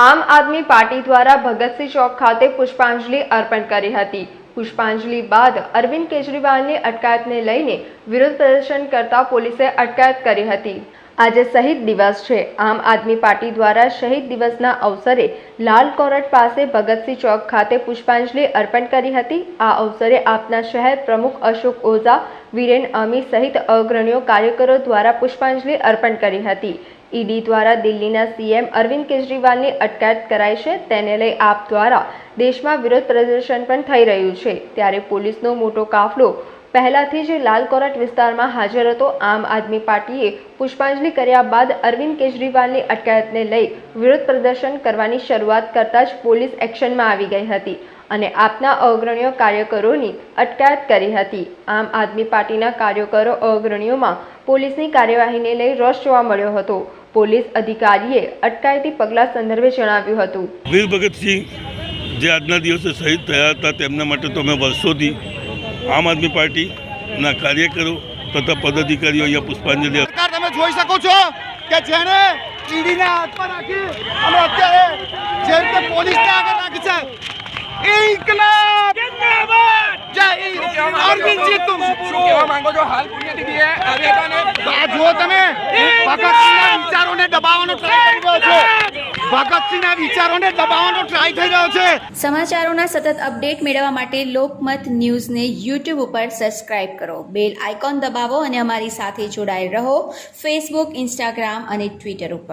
આમ આદમી પાર્ટી દ્વારા ભગતસિંહ ચોક ખાતે પુષ્પાંજલિ અર્પણ કરી હતી. પુષ્પાંજલિ બાદ અરવિંદ કેજરીવાલની અટકાયતને લઈને વિરોધ પ્રદર્શન કરતા પોલીસે અટકાયત કરી હતી. આજે શહીદ દિવસ છે. આમ આદમી પાર્ટી દ્વારા શહીદ દિવસના અવસરે લાલ કોરટ પાસે ભગતસિંહ ચોક ખાતે પુષ્પાંજલિ અર્પણ કરી હતી. આ અવસરે આપના શહેર પ્રમુખ અશોક ઓઝા, વિરેન અમી સહિત અગ્રણીઓ કાર્યકરો દ્વારા પુષ્પાંજલિ અર્પણ કરી હતી. ઈડી દ્વારા દિલ્હીના સીએમ અરવિંદ કેજરીવાલની અટકાયત કરાઈ છે. તેને લઈ આપ દ્વારા દેશમાં વિરોધ પ્રદર્શન પણ થઈ રહ્યું છે. ત્યારે પોલીસનો મોટો કાફલો પહેલાથી જ લાલ કોરટ વિસ્તારમાં હાજર હતો. આમ આદમી પાર્ટીએ પુષ્પાંજલિ કર્યા બાદ અરવિંદ કેજરીવાલની અટકાયતને લઈ વિરોધ પ્રદર્શન કરવાની શરૂઆત કરતાં જ પોલીસ એક્શનમાં આવી ગઈ હતી અને આપના અગ્રણીઓ કાર્યકરોની અટકાયત કરી હતી. આમ આદમી પાર્ટીના કાર્યકરો અગ્રણીઓમાં પોલીસની કાર્યવાહીને લઈ રોષ જોવા મળ્યો હતો. પોલીસ અધિકારીએ અટકાયતી પગલાં સંદર્ભે જણાવ્યું હતું. વીર ભગતસિંહ જે આજના દિવસે શહીદ થયા હતા તેમના માટે તો અમે વર્ષોથી આમ આદમી પાર્ટીના કાર્યકરો તથા પદાધિકારીઓ અહીંયા પુષ્પાંજલિ સરકાર તમે જોઈ શકો છો કે જેને ઈડીના હાથમાં રાખી અને અત્યારે જે રીતે પોલીસને આગળ રાખી છે. ઇન્કલાબ! જય અરવિંદજી શું કહેવા માંગો છો? હાલ પુણ્યતિથિએ આવ્યા હતા ને આ જુઓ તમે ભગતસિંહના વિચારોને દબાવવાનો ટ્રાય કરી રહ્યો છે ભગતસિંહના વિચારોને દબાવવાનો ટ્રાય થઈ રહ્યો છે. સમાચારોના સતત અપડેટ મેળવવા માટે લોકમત ન્યૂઝને યુટ્યુબ ઉપર સબસ્ક્રાઇબ કરો. બેલ આઇકોન દબાવો અને અમારી સાથે જોડાયેલ રહો. ફેસબુક ઇન્સ્ટાગ્રામ અને ટ્વિટર ઉપર.